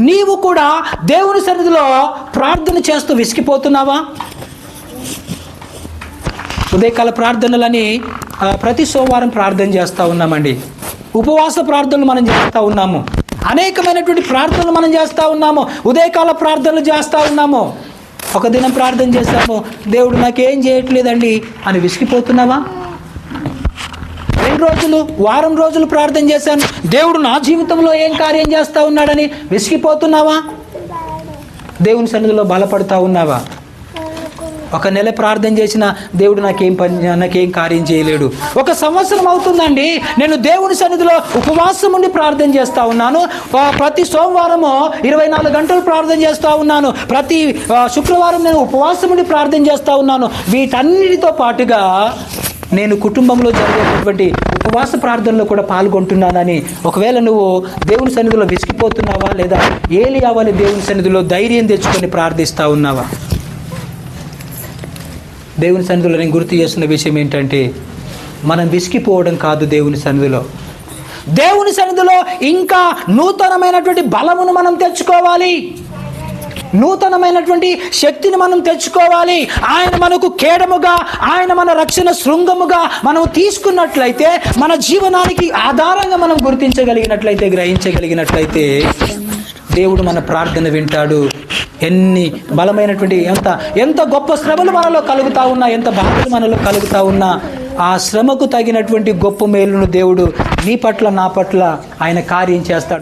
నీవు కూడా దేవుని సన్నిధిలో ప్రార్థన చేస్తూ విసిగిపోతున్నావా? ఉదయకాల ప్రార్థనలని ప్రతి సోమవారం ప్రార్థన చేస్తూ ఉన్నామండి. ఉపవాస ప్రార్థనలు మనం చేస్తూ ఉన్నాము. అనేకమైనటువంటి ప్రార్థనలు మనం చేస్తూ ఉన్నాము. ఉదయకాల ప్రార్థనలు చేస్తూ ఉన్నాము. ఒక దినం ప్రార్థన చేస్తాము దేవుడు నాకేం చేయట్లేదండి అని విసిగిపోతున్నావా? రెండు రోజులు వారం రోజులు ప్రార్థన చేశాను. దేవుడు నా జీవితంలో ఏం కార్యం చేస్తూ ఉన్నాడని విసిగిపోతున్నావా? దేవుని సన్నిధిలో బలపడతా ఉన్నావా? ఒక నెల ప్రార్థన చేసిన దేవుడు నాకేం పని నాకేం కార్యం చేయలేడు. ఒక సంవత్సరం అవుతుందండి. నేను దేవుని సన్నిధిలో ఉపవాసం ఉండి ప్రార్థన చేస్తూ ఉన్నాను. ప్రతి సోమవారము ఇరవై నాలుగు గంటలు ప్రార్థన చేస్తూ ఉన్నాను. ప్రతి శుక్రవారం నేను ఉపవాసం ఉండి ప్రార్థన చేస్తూ ఉన్నాను. వీటన్నిటితో పాటుగా నేను కుటుంబంలో జరిగేటటువంటి ఉపవాస ప్రార్థనలో కూడా పాల్గొంటున్నానని ఒకవేళ నువ్వు దేవుని సన్నిధిలో విసిగిపోతున్నావా లేదా ఏలి అవ్వాలి దేవుని సన్నిధిలో ధైర్యం తెచ్చుకొని ప్రార్థిస్తా ఉన్నావా? దేవుని సన్నిధిలో నేను గుర్తు చేస్తున్న విషయం ఏంటంటే మనం విసిగిపోవడం కాదు దేవుని సన్నిధిలో. దేవుని సన్నిధిలో ఇంకా నూతనమైనటువంటి బలమును మనం తెచ్చుకోవాలి. నూతనమైనటువంటి శక్తిని మనం తెచ్చుకోవాలి. ఆయన మనకు కేడముగా ఆయన మన రక్షణ శృంగముగా మనం తీసుకున్నట్లయితే మన జీవనానికి ఆధారంగా మనం గుర్తించగలిగినట్లయితే గ్రహించగలిగినట్లయితే దేవుడు మన ప్రార్థన వింటాడు. ఎన్ని బలమైనటువంటి ఎంత ఎంత గొప్ప శ్రమలు మనలో కలుగుతా ఉన్నా ఎంత బాధలు మనలో కలుగుతా ఉన్నా ఆ శ్రమకు తగినటువంటి గొప్ప మేలును దేవుడు నీ పట్ల నా పట్ల ఆయన కార్యం చేస్తాడు.